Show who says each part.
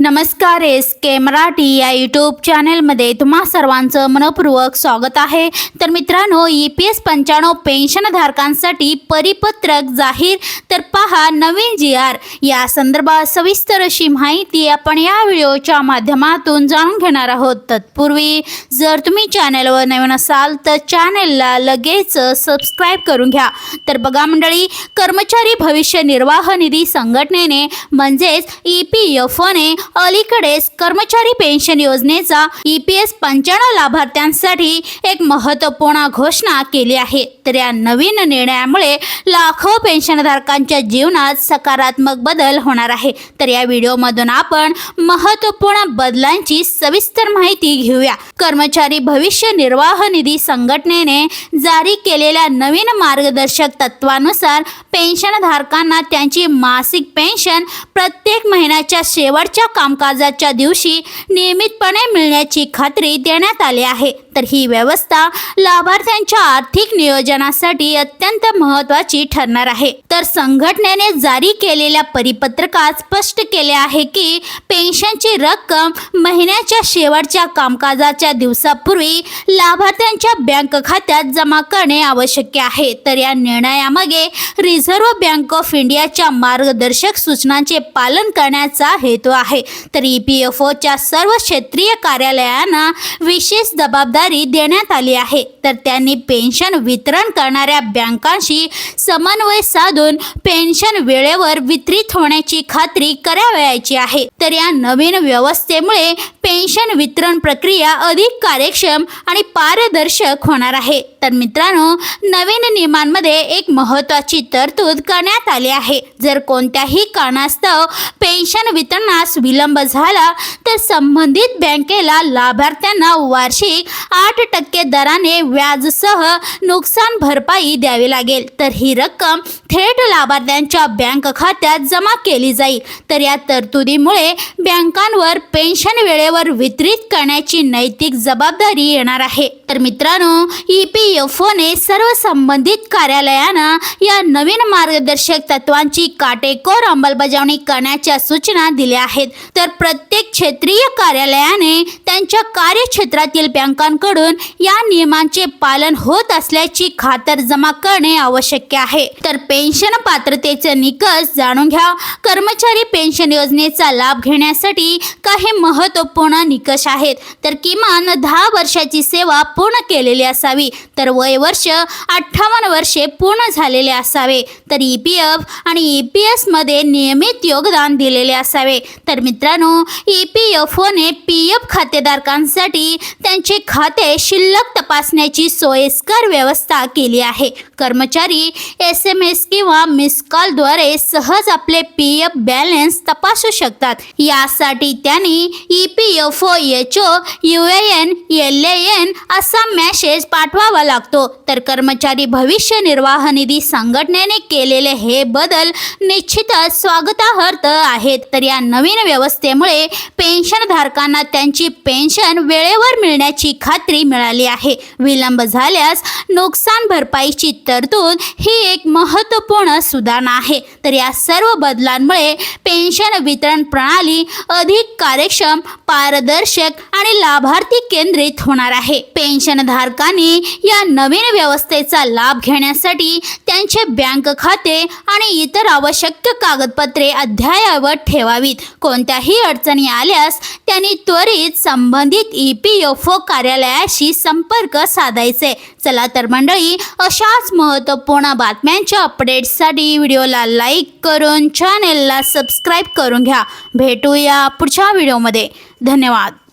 Speaker 1: नमस्कार एस के मराठी या यूट्यूब चॅनेलमध्ये तुम्हा सर्वांचं मनपूर्वक स्वागत आहे. तर मित्रांनो ई पी एस पंच्याण्णव पेन्शनधारकांसाठी परिपत्रक जाहीर. तर पहा नवीन जी आर या संदर्भात सविस्तर अशी माहिती आपण या व्हिडिओच्या माध्यमातून जाणून घेणार आहोत. तत्पूर्वी जर तुम्ही चॅनलवर नवीन असाल तर चॅनेलला लगेच सबस्क्राईब करून घ्या. तर बघा मंडळी कर्मचारी भविष्य निर्वाह निधी संघटनेने म्हणजेच ई पी एफ ओने अलीकडेच कर्मचारी पेन्शन योजनेचा ई पी एस पंच्याण्णव लाभार्थ्यांसाठी एक महत्त्वपूर्ण घोषणा केली आहे. तर या नवीन निर्णयामुळे लाखो पेन्शनधारकांच्या जीवनात सकारात्मक बदल होणार आहे. तर या व्हिडिओमधून आपण महत्त्वपूर्ण बदलांची सविस्तर माहिती घेऊया. कर्मचारी भविष्य निर्वाह निधी संघटनेने जारी केलेल्या नवीन मार्गदर्शक तत्वानुसार पेन्शनधारकांना त्यांची मासिक पेन्शन प्रत्येक महिन्याच्या शेवटच्या कामकाजाच्या दिवशी नियमितपणे मिळण्याची खात्री देण्यात आली आहे. तर ही व्यवस्था लाभार्थ्यांच्या आर्थिक नियोजनासाठी अत्यंत महत्त्वाची ठरणार आहे. तर संघटनेने जारी केलेल्या परिपत्रकात स्पष्ट केले आहे की पेन्शनची रक्कम महिन्याच्या शेवटच्या कामकाजाच्या दिवसापूर्वी लाभार्थ्यांच्या बँक खात्यात जमा करणे आवश्यक आहे. तर या निर्णयामागे रिझर्व्ह बँक ऑफ इंडियाच्या मार्गदर्शक सूचनांचे पालन करण्याचा हेतू आहे. तर पी एफ ओच्या सर्व क्षेत्रीय कार्यालयांना विशेष जबाबदारी देण्यात आली आहे. तर त्यांनी पेन्शन वितरण करणाऱ्या बँकांशी समन्वय साधून पेन्शन वेळेवर वितरित होण्याची खात्री करावयाची आहे. तर या नवीन व्यवस्थेमुळे पेन्शन वितरण प्रक्रिया अधिक कार्यक्षम आणि पारदर्शक होणार आहे. तर मित्रांनो नवीन नियमांमध्ये एक महत्त्वाची तरतूद करण्यात आली आहे. जर कोणत्याही कारणास्तव पेन्शन वितरणास विलंब झाला तर संबंधित बँकेला लाभार्थ्यांना वार्षिक आठ टक्के दराने व्याजसह नुकसान भरपाई द्यावी लागेल. तर ही रक्कम थेट लाभार्थ्यांच्या बँक खात्यात जमा केली जाईल. तर या तरतुदीमुळे बँकांवर पेन्शन वेळेवर वितरित करण्याची नैतिक जबाबदारी येणार आहे. तर मित्रांनो ई पी एफ ओने सर्व संबंधित कार्यालयांना या नवीन मार्गदर्शक तत्वांची काटेकोर अंमलबजावणी करण्याच्या सूचना दिल्या आहेत. तर प्रत्येक क्षेत्रीय कार्यालयाने त्यांच्या कार्यक्षेत्रातील बँकांकडून या नियमांचे पालन होत असल्याची खातरजमा करणे आवश्यक आहे. तर पेन्शन पात्रतेचे निकष जाणून घ्या. कर्मचारी पेन्शन योजनेचा लाभ घेण्यासाठी काही महत्त्वपूर्ण निकष आहेत. तर किमान दहा वर्षाची सेवा पूर्ण केलेली असावी. तर वय वर्ष अठ्ठावन्न वर्षे पूर्ण झालेले असावे. तर ई पी एफ आणि ई पी एसमध्ये नियमित योगदान दिलेले असावे. तर मित्रांनो ई पी एफ ओने पी एफ खातेधारकांसाठी त्यांचे खाते शिल्लक तपासण्याची सोयीस्कर व्यवस्था केली आहे. कर्मचारी एस एम एस किंवा मिस कॉलद्वारे सहज आपले पी एफ बॅलन्स तपासू शकतात. यासाठी त्यांनी E P F O H O U A N L A N असा मॅसेज पाठवावा लागतो. तर कर्मचारी भविष्य निर्वाह निधी संघटनेने केलेले हे बदल निश्चितच स्वागतार्ह आहेत. तर या नवीन व्यवस्थेमुळे पेन्शनधारकांना त्यांची पेन्शन वेळेवर मिळण्याची खात्री मिळाली आहे. विलंब झाल्यास नुकसान भरपाईची तरतूद ही एक महत्त्वपूर्ण सुधारणा आहे. तर या सर्व बदलांमुळे पेन्शन वितरण प्रणाली अधिक कार्यक्षम पारदर्शक आणि लाभार्थी केंद्रित होणार आहे. पेन्शनधारकांनी या नवीन व्यवस्थेचा लाभ घेण्यासाठी त्यांचे बँक खाते आणि इतर आवश्यक कागदपत्रे अद्ययावत ठेवावीत. कोणत्याही अडचणी आल्यास त्यांनी त्वरित संबंधित ई पी एफ ओ कार्यालयाशी संपर्क साधायचे. चला तर मंडळी अशाच महत्त्वपूर्ण बातम्यांच्या अपडेट्ससाठी व्हिडिओला लाईक करून चॅनेलला सबस्क्राईब करून घ्या. भेटूया पुढच्या व्हिडिओमध्ये. धन्यवाद.